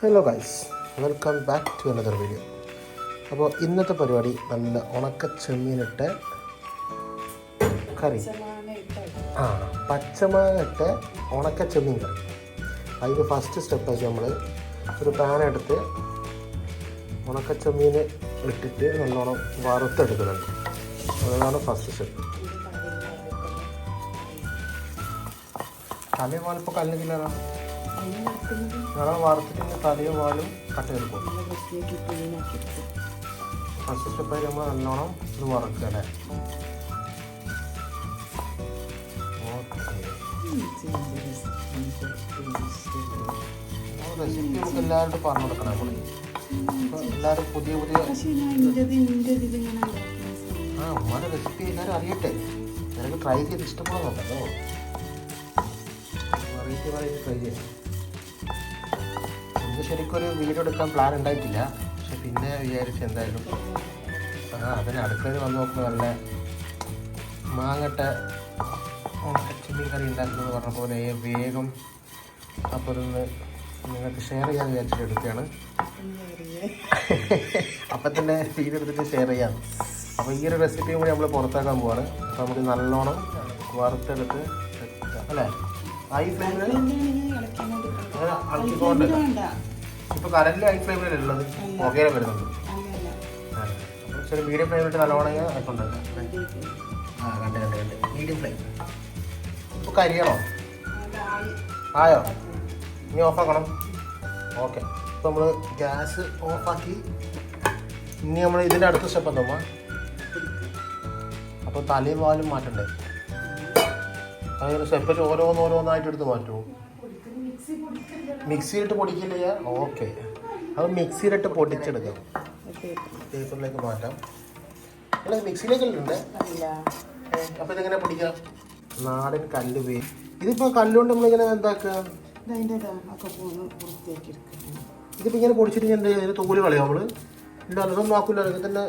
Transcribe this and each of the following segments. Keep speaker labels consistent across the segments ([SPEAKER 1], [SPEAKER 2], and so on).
[SPEAKER 1] Hello guys welcome back to another video അപ്പോൾ ഇന്നത്തെ പരിപാടി നല്ല ഉണക്ക ചെമ്മീനിട്ട് കറി. ആ പച്ചമാങ്ങിട്ട് ഉണക്ക ചെമ്മീൻ കറി. അതിന് ഫസ്റ്റ് സ്റ്റെപ്പ് സ്റ്റെപ്പായിട്ട് നമ്മൾ ഒരു പാൻ എടുത്ത് ഉണക്ക ചെമ്മീൻ ഇട്ടിട്ട് നല്ലോണം വറുത്തെടുക്കുന്നുണ്ട്. അതാണ് ഫസ്റ്റ് സ്റ്റെപ്പ് തലയും വാലിപ്പോൾ കല്ലെങ്കിലാണ് ഞങ്ങൾ വറുത്തിട്ട് തലയും വാലും കട്ടെടുക്കും ഫസ്റ്റ് സ്റ്റെപ്പായി നമ്മൾ നല്ലോണം ഇത് വറുക്കുക അല്ലേ? റെസിപ്പി എല്ലാവരോടും പറഞ്ഞു കൊടുക്കണം നമ്മൾ എല്ലാവരും പുതിയ പുതിയ ആ ഉമ്മാരെ റെസിപ്പി എല്ലാവരും അറിയട്ടെ. നിനക്ക് ട്രൈ ചെയ്ത് ഇഷ്ടപ്പെടുന്നുണ്ടല്ലോ. വെറൈറ്റി വെറൈറ്റി ട്രൈ ചെയ്യാം. നമുക്ക് ശരിക്കും ഒരു വീഡിയോ എടുക്കാൻ പ്ലാൻ ഉണ്ടായിട്ടില്ല. പക്ഷെ പിന്നെ വിചാരിച്ചു എന്തായാലും ആ അതിന് അടുക്കളയിൽ വന്ന് നോക്കുമ്പോൾ നല്ല മാങ്ങട്ട പച്ചമീൻ കറി ഉണ്ടാക്കുന്നത് പറഞ്ഞ പോലെ വേഗം അപ്പോൾ ഇതൊന്ന് നിങ്ങൾക്ക് ഷെയർ ചെയ്യാൻ വിചാരിച്ചിട്ട് എടുക്കുകയാണ്. അപ്പം തന്നെ ഫീഡ് എടുത്തിട്ട് ഷെയർ ചെയ്യാം. അപ്പോൾ ഈ ഒരു റെസിപ്പിയും കൂടി നമ്മൾ പുറത്താക്കാൻ പോവാണ്. അപ്പോൾ നമുക്ക് നല്ലോണം വറുത്തെടുത്ത്. അല്ലേ? ഹൈ ഫ്ലെയിമിൽ അങ്ങനെ അളക്കിക്കൊണ്ട് ഇപ്പോൾ കറന്റ് ഹൈ ഫ്ലെയിമിലല്ലേ ഉള്ളത്. ആ അപ്പോൾ ചെറിയ മീഡിയം ഫ്ലെയിമിലിട്ട് നല്ലോണം ആയിക്കൊണ്ടാക്കാം ആ കണ്ട് കണ്ട് കണ്ട്. മീഡിയം ഫ്ലെയിം ഇപ്പോൾ കരിയണോ? ആയോ? ഇനി ഓഫ് ആക്കണം. ഓക്കെ ഇപ്പോൾ നമ്മൾ ഗ്യാസ് ഓഫാക്കി ഇനി നമ്മൾ ഇതിന്റെ അടുത്ത സ്റ്റെപ്പ് എന്തോ അപ്പോൾ തലയും വാലും മാറ്റണ്ടേ? അങ്ങനെ സെപ്പറേറ്റ് ഓരോന്നോരോന്നായിട്ട് എടുത്ത് മാറ്റുമോ മിക്സിയിലിട്ട് പൊടിക്കില്ല ഓക്കെ. അത് മിക്സിയിലിട്ട് പൊടിച്ചെടുക്കാം. പേപ്പറിലേക്ക് മാറ്റാം. അല്ല മിക്സിയിലേക്കല്ലേ അപ്പോൾ ഇതെങ്ങനെ പൊടിക്കാം? നാടൻ കല്ല് വേ ഇതിപ്പോൾ കല്ലുകൊണ്ട് നമ്മളിങ്ങനെ എന്താക്കുക ഇതിപ്പോൾ ഇങ്ങനെ പൊടിച്ചിട്ട് ഞാൻ എന്താ ചെയ്യുക? ഇതിന് തോൽ കളയാം നമ്മൾ ഇല്ല അതൊന്നും ആക്കില്ല അല്ലെങ്കിൽ തന്നെ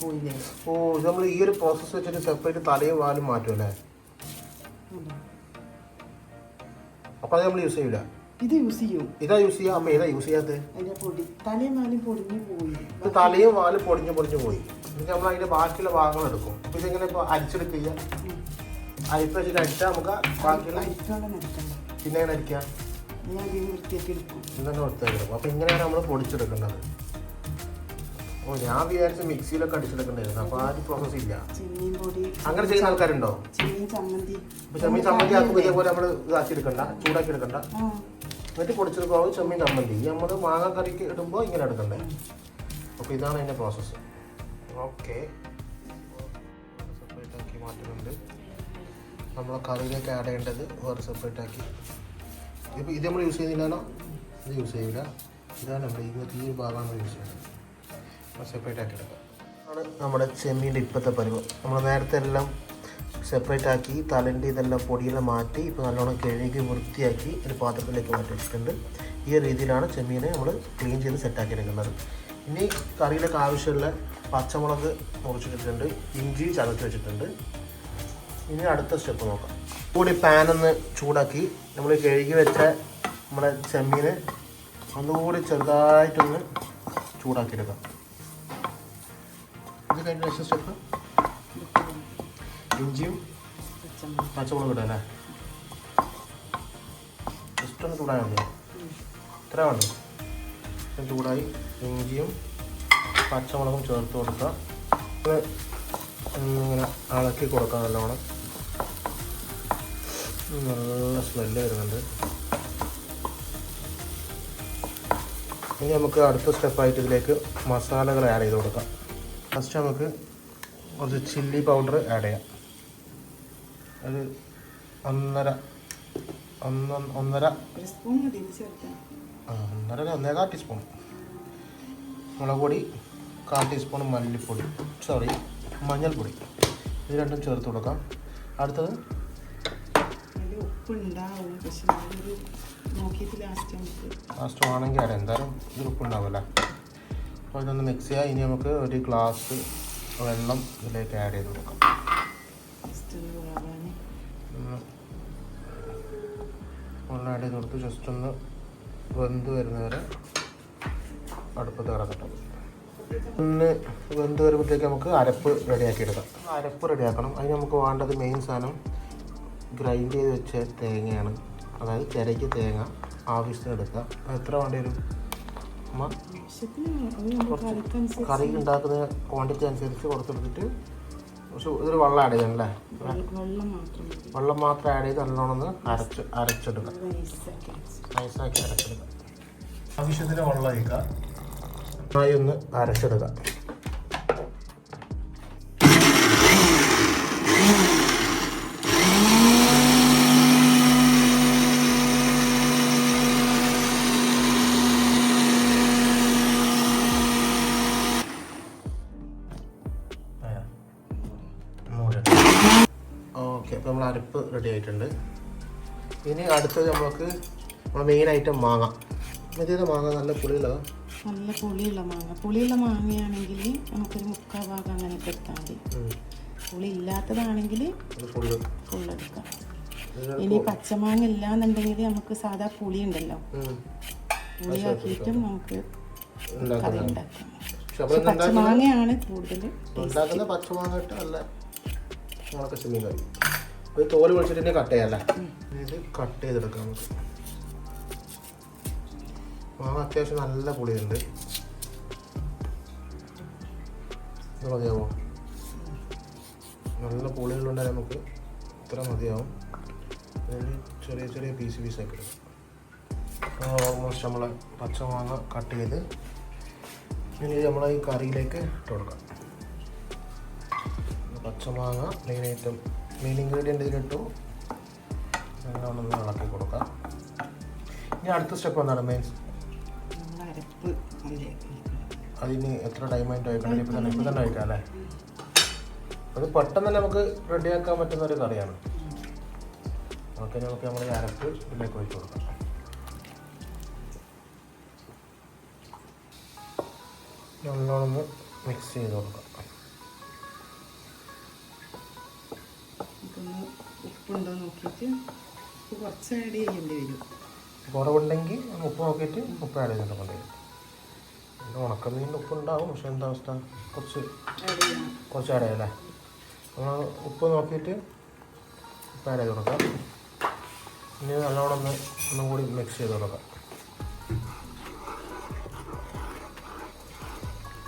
[SPEAKER 2] പോയില്ലേ?
[SPEAKER 1] ഓ ഇത് നമ്മൾ ഈ ഒരു പ്രോസസ്സ് വെച്ചിട്ട് സെപ്പറേറ്റ് തലയും വാലും മാറ്റും അല്ലേ? അപ്പോൾ അത് നമ്മൾ യൂസ് ചെയ്യൂല.
[SPEAKER 2] ഇത് യൂസ് ചെയ്യും.
[SPEAKER 1] ഇതാ യൂസ് ചെയ്യാം? അമ്മ ഏതാ യൂസ് ചെയ്യാത്തത്
[SPEAKER 2] അതിന്റെ പൊടി. തലയും വാലും പൊടിഞ്ഞു പോയി.
[SPEAKER 1] ഇത് തലയും വാലും പൊടിഞ്ഞു പൊടിഞ്ഞു പോയി. എന്നിട്ട് നമ്മൾ അതിന്റെ ബാക്കിയുള്ള ഭാഗങ്ങൾ എടുക്കും. അപ്പോൾ ഇതെങ്ങനെ ഇപ്പൊ അരിച്ചെടുക്കുക? അരിപ്പ് വെച്ചിട്ട് അടിച്ചാൽ നമുക്ക് ബാക്കിയുള്ള പിന്നെ എങ്ങനെ അരിക്കാം
[SPEAKER 2] ഇതിന് വൃത്തിയാക്കി എടുക്കും.
[SPEAKER 1] ഇങ്ങനെ അപ്പോൾ ഇങ്ങനെയാണ് നമ്മൾ പൊടിച്ചെടുക്കേണ്ടത്. ഓ ഞാൻ വിചാരിച്ച മിക്സിയിലൊക്കെ അടിച്ചെടുക്കണ്ടായിരുന്നു അപ്പൊ ആ ഒരു പ്രോസസ് ഇല്ല.
[SPEAKER 2] ചെമ്മീൻ പൊടി.
[SPEAKER 1] അങ്ങനെ ചെയ്യുന്ന ആൾക്കാരുണ്ടോ?
[SPEAKER 2] ചെമ്മീൻ ചമ്മന്തി.
[SPEAKER 1] ഇപ്പൊ ചെമ്മീൻ ചമ്മന്തി ആക്കുമ്പോൾ ഇതേപോലെ നമ്മൾ ഇതാക്കി എടുക്കണ്ട ചൂടാക്കി എടുക്കണ്ട എന്നിട്ട് പൊടിച്ചെടുക്കുമ്പോൾ ചെമ്മീൻ ചമ്മന്തി. ഈ നമ്മൾ മാങ്ങ കറിക്ക് ഇടുമ്പോൾ ഇങ്ങനെ എടുക്കണ്ടേ? അപ്പോൾ ഇതാണ് അതിന്റെ പ്രോസസ്സ് ഓക്കെ. സെപ്പറേറ്റ് ആക്കി മാറ്റുന്നുണ്ട്. നമ്മൾ കറിയിലേക്ക് ആഡ് ചെയ്യേണ്ടത് വേറെ സെപ്പറേറ്റ് ആക്കി. ഇപ്പോൾ ഇത് നമ്മൾ യൂസ് ചെയ്യുന്നില്ലല്ലോ? ഇത് യൂസ് ചെയ്യില്ല ഇതാണ് നമ്മൾ ഇങ്ങനത്തെ ഈ ഭാഗമാണ് യൂസ് ചെയ്യുന്നത്. സെപ്പറേറ്റ് ആക്കി എടുക്കാം. ആണ് നമ്മുടെ ചെമ്മീന്റെ ഇപ്പോഴത്തെ പരിവ്. നമ്മൾ നേരത്തെ എല്ലാം സെപ്പറേറ്റ് ആക്കി തലന്റെ ഇതെല്ലാം പൊടിയെല്ലാം മാറ്റി ഇപ്പോൾ നല്ലോണം കഴുകി വൃത്തിയാക്കി ഒരു പാത്രത്തിലേക്ക് മാറ്റി വെച്ചിട്ടുണ്ട്. ഈ രീതിയിലാണ് ചെമ്മീനെ നമ്മൾ ക്ലീൻ ചെയ്ത് സെറ്റാക്കി എടുക്കുന്നത്. ഇനി കറിയിലേക്ക് ആവശ്യമുള്ള പച്ചമുളക് മുറിച്ചിട്ടിട്ടുണ്ട് ഇഞ്ചി ചതച്ച് വെച്ചിട്ടുണ്ട്. ഇനി അടുത്ത സ്റ്റെപ്പ് നോക്കാം. കൂടി പാനൊന്ന് ചൂടാക്കി നമ്മൾ കഴുകി വെച്ച നമ്മുടെ ചെമ്മീനെ ഒന്നുകൂടി ചെറുതായിട്ടൊന്ന് ചൂടാക്കിയെടുക്കാം കഴിഞ്ഞ നെക്സ്റ്റ് സ്റ്റെപ്പ് ഇഞ്ചിയും
[SPEAKER 2] പച്ചമുളക്
[SPEAKER 1] ഇടാം അല്ലേ? ജസ്റ്റ് ഒന്ന് ചൂടായാൽ മതിയോ ഇത്ര വേണ്ടോ ചൂടായി. ഇഞ്ചിയും പച്ചമുളകും ചേർത്ത് കൊടുക്കുക. ഇങ്ങനെ ഇളക്കി കൊടുക്കാം നല്ലോണം. നല്ല സ്മെല്ല് വരുന്നുണ്ട്. ഇനി നമുക്ക് അടുത്ത സ്റ്റെപ്പായിട്ട് ഇതിലേക്ക് മസാലകൾ ആഡ് ചെയ്ത് കൊടുക്കാം. ഫസ്റ്റ് നമുക്ക് കുറച്ച് ചില്ലി പൗഡർ ആഡ് ചെയ്യാം. അത് ഒന്നര ഒന്ന് ഒന്നര. ഒന്നര ഒന്നേകാൽ ടീസ്പൂൺ മുളക് പൊടി കാൽ ടീസ്പൂൺ മല്ലിപ്പൊടി. സോറി മഞ്ഞൾപ്പൊടി. ഇത് രണ്ടും ചേർത്ത് കൊടുക്കാം. അടുത്തത്?
[SPEAKER 2] ലാസ്റ്റ്
[SPEAKER 1] ആണെങ്കിൽ അവിടെ എന്തായാലും ഇത് ഉപ്പുണ്ടാവില്ല അപ്പോൾ ഇതൊന്ന് മിക്സ് ചെയ്യാം. ഇനി നമുക്ക് ഒരു ഗ്ലാസ് വെള്ളം ഇതിലേക്ക് ആഡ് ചെയ്ത് കൊടുക്കാം. വെള്ളം ആഡ് ചെയ്ത് കൊടുത്ത് ജസ്റ്റ് ഒന്ന് വെന്ത് വരുന്നവരെ അടുപ്പത്ത് കിടക്കട്ടെ ഒന്ന് വെന്ത് വരുമ്പോഴത്തേക്ക് നമുക്ക് അരപ്പ് റെഡിയാക്കി എടുക്കാം അരപ്പ് റെഡിയാക്കണം. അതിന് നമുക്ക് വേണ്ടത് മെയിൻ സാധനം ഗ്രൈൻഡ് ചെയ്ത് വെച്ച തേങ്ങയാണ്. അതായത് ചിരയ്ക്ക് തേങ്ങ ആവശ്യത്തിന് എടുക്കുക എത്ര വേണ്ടി വരും? കറി ഉണ്ടാക്കുന്ന ക്വാണ്ടിറ്റി അനുസരിച്ച് കൊടുത്തെടുത്തിട്ട് പക്ഷെ ഇതൊരു വെള്ളം ആഡ് ചെയ്യണം അല്ലേ?
[SPEAKER 2] വെള്ളം മാത്രം
[SPEAKER 1] ആഡ് ചെയ്ത് നല്ലോണം ഒന്ന് അരച്ച് അരച്ചെടുക്കാം
[SPEAKER 2] നൈസാക്കി
[SPEAKER 1] അരച്ചെടുക്കാം ആവശ്യത്തിന് വെള്ളം ഒഴിക്കുക. ഒന്ന് അരച്ചെടുക്കാം അപ്പോൾ നമ്മൾ അരപ്പ് റെഡി ആയിട്ടുണ്ട്. ഇനി അടുത്തത് നമുക്ക് നമ്മുടെ മെയിൻ ഐറ്റം മാങ്ങ. മറ്റേത് മാങ്ങ? നല്ല പുളിയുള്ളതാ
[SPEAKER 2] നല്ല പുളിയുള്ള മാങ്ങ. പുളിയുള്ള മാങ്ങയാണെങ്കിൽ നമുക്കൊരു മുക്കാൽ ഭാഗം അങ്ങനെ എടുത്താൽ മതി. പുളി ഇല്ലാത്തതാണെങ്കിൽ
[SPEAKER 1] ഇത് പുളി
[SPEAKER 2] ഫുള്ളെടുക്കാം
[SPEAKER 1] ഇത്
[SPEAKER 2] ഇനി പച്ചമാങ്ങ ഇല്ലാന്നുണ്ടെങ്കിൽ നമുക്ക് സാധാ പുളി ഉണ്ടല്ലോ. പുളിയാക്കിയിട്ടും നമുക്ക് കറി ഉണ്ടാക്കാം. പച്ചമാങ്ങയാണ് കൂടുതൽ
[SPEAKER 1] പച്ചമാങ്ങ ഇട്ട് നല്ല കറി ഒരു തോൽ പൊളിച്ചിട്ട് തന്നെ കട്ട് ചെയ്യാല്ലേ ഇത് കട്ട് ചെയ്തെടുക്കാം നമുക്ക്. മാങ്ങ അത്യാവശ്യം നല്ല പുളിയുണ്ട്. മതിയാവോ? നല്ല പുളികളുണ്ടെങ്കിൽ നമുക്ക് ഇത്ര മതിയാവും. ചെറിയ ചെറിയ പീസ് പീസൊക്കെ എടുക്കാം. ഓൾമോസ്റ്റ് നമ്മൾ പച്ചമാങ്ങ കട്ട് ചെയ്ത് ഇനി നമ്മൾ ഈ കറിയിലേക്ക് ഇട്ട് കൊടുക്കാം. പച്ചമാങ്ങ ഐറ്റം മെയിൻ ഇൻഗ്രീഡിയന്റ് ഇതിലിട്ടു. നല്ലോണം ഒന്ന് ഇളക്കി കൊടുക്കാം. ഇനി അടുത്ത സ്റ്റെപ്പ് എന്താണ്? മെയിൻ
[SPEAKER 2] നമ്മൾ അരപ്പ് അതിലേക്ക്
[SPEAKER 1] അതിന് എത്ര ടൈം ആയിട്ട് അയക്കണം? ഇപ്പം തന്നെ ഇപ്പം തന്നെ അയക്കാം അല്ലേ? അത് പെട്ടെന്ന് തന്നെ നമുക്ക് റെഡിയാക്കാൻ പറ്റുന്ന ഒരു കറിയാണ്. ഓക്കെ നമുക്ക് നമ്മൾ അരപ്പ് ഇതിലേക്ക് ഒഴിച്ച് കൊടുക്കാം. നല്ലോണം ഒന്ന് മിക്സ് ചെയ്ത് കൊടുക്കാം.
[SPEAKER 2] ഇതൊന്ന് ഉപ്പുണ്ടോ നോക്കിയിട്ട് ഉപ്പ് കുറച്ച് ആഡ് ചെയ്യേണ്ടി വരും.
[SPEAKER 1] കുറവുണ്ടെങ്കിൽ ഉപ്പ് നോക്കിയിട്ട് ഉപ്പ് ആഡ് ചെയ്യണം കൊണ്ടുവരും. പിന്നെ ഉണക്കമീനിൽ ഉപ്പ് ഉണ്ടാവും പക്ഷെ എന്താ അവസ്ഥ? കുറച്ച് കുറച്ച് ആഡ് ചെയ്യല്ലേ? നമ്മൾ ഉപ്പ് നോക്കിയിട്ട് ഉപ്പ് ആഡ് ചെയ്ത് കൊടുക്കാം. ഇനി നല്ലോണം ഒന്ന് ഒന്നും കൂടി മിക്സ് ചെയ്ത് കൊടുക്കാം.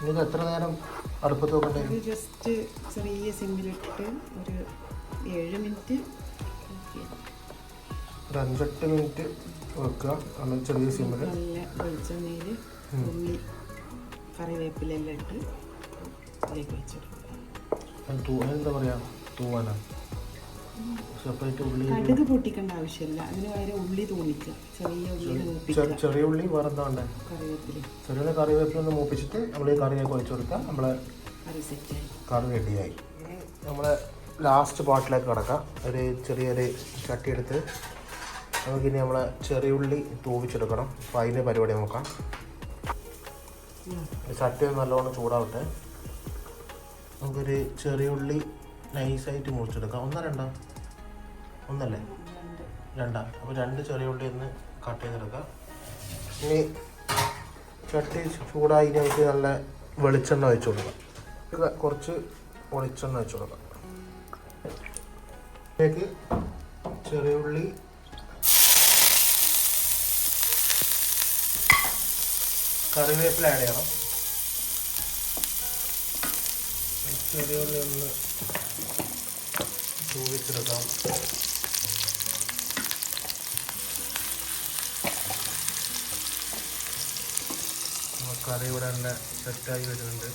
[SPEAKER 1] ഇനി ഇത് എത്ര നേരം അടുപ്പത്ത് വെക്കണ്ടേ
[SPEAKER 2] ജസ്റ്റ് ചെറിയ സിമ്മിലിട്ട് ഒരു ഏഴ് മിനിറ്റ്.
[SPEAKER 1] ഒരു അഞ്ചെട്ട് മിനിറ്റ് വെക്കുക. നമ്മൾ ചെറിയ സിമ്മിൽ
[SPEAKER 2] നല്ല വെളിച്ചെണ്ണയിൽ ഉള്ളി കറിവേപ്പിലെല്ലാം ഇട്ട് അതിലേക്ക് വെച്ചെടുക്കുക.
[SPEAKER 1] തൂവാൻ എന്താ പറയുക തൂവാനാണ് സെപ്പറേറ്റ് ഉള്ളി
[SPEAKER 2] കടുക് പൊട്ടിക്കേണ്ട ആവശ്യമില്ല. അതിന് പകരം ഉള്ളി തോന്നിക്കുക ചെറിയ ഉള്ളി
[SPEAKER 1] ചെറിയ ഉള്ളി വേറെ എന്താ വേണ്ടേ?
[SPEAKER 2] കറിവേപ്പില.
[SPEAKER 1] ചെറിയ കറിവേപ്പില ഒന്ന് മൂപ്പിച്ചിട്ട് നമ്മൾ ഈ കറിയൊക്കെ ഒഴിച്ചു കൊടുക്കുക നമ്മളെ
[SPEAKER 2] കറി സെറ്റായി
[SPEAKER 1] കറി റെഡിയായി നമ്മളെ ലാസ്റ്റ് പാർട്ടിലേക്ക് കിടക്കാം. ഒരു ചെറിയൊരു ചട്ടി എടുത്ത് നമുക്കിനി നമ്മൾ ചെറിയ ഉള്ളി തൂവിച്ചെടുക്കണം. അപ്പോൾ അതിന്റെ പരിപാടി നോക്കാം. ചട്ടി നല്ലോണം ചൂടാവട്ടെ. നമുക്കൊരു ചെറിയ ഉള്ളി നൈസായിട്ട് മുറിച്ചെടുക്കാം. ഒന്നാ രണ്ടാ? ഒന്നല്ലേ? രണ്ടാ? അപ്പോൾ രണ്ട് ചെറിയ ഉള്ളി ഒന്ന് കട്ട് ചെയ്തെടുക്കാം. ഇനി ചട്ടി ചൂടായി നമുക്ക് നല്ല വെളിച്ചെണ്ണ ഒഴിച്ചു കൊടുക്കാം. കുറച്ച് വെളിച്ചെണ്ണ ഒഴിച്ചു കൊടുക്കാം. ഇതിലേക്ക് ചെറിയ ഉള്ളി. കറിവേപ്പില ആഡ് ചെയ്യണം. ചെറിയ ഉള്ളി ഒന്ന് ചൂടിച്ചെടുക്കാം കറി ഇവിടെ തന്നെ സെറ്റായി വരുന്നുണ്ട്.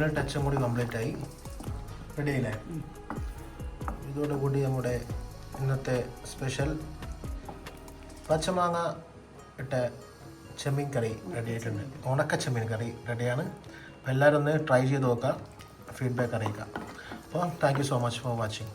[SPEAKER 1] ഫൈനൽ ടച്ചും കൂടി കംപ്ലീറ്റ് ആയി. റെഡി ആയില്ലേ ഇതോടുകൂടി നമ്മുടെ ഇന്നത്തെ സ്പെഷ്യൽ പച്ചമാങ്ങ ഇട്ട ചെമ്മീൻ കറി റെഡി ആയിട്ടുണ്ട്. ഉണക്ക ചെമ്മീൻ കറി റെഡിയാണ് എല്ലാവരും ഒന്ന് ട്രൈ ചെയ്ത് നോക്കുക. ഫീഡ്ബാക്ക് അറിയിക്കുക. അപ്പോൾ thank you so much for watching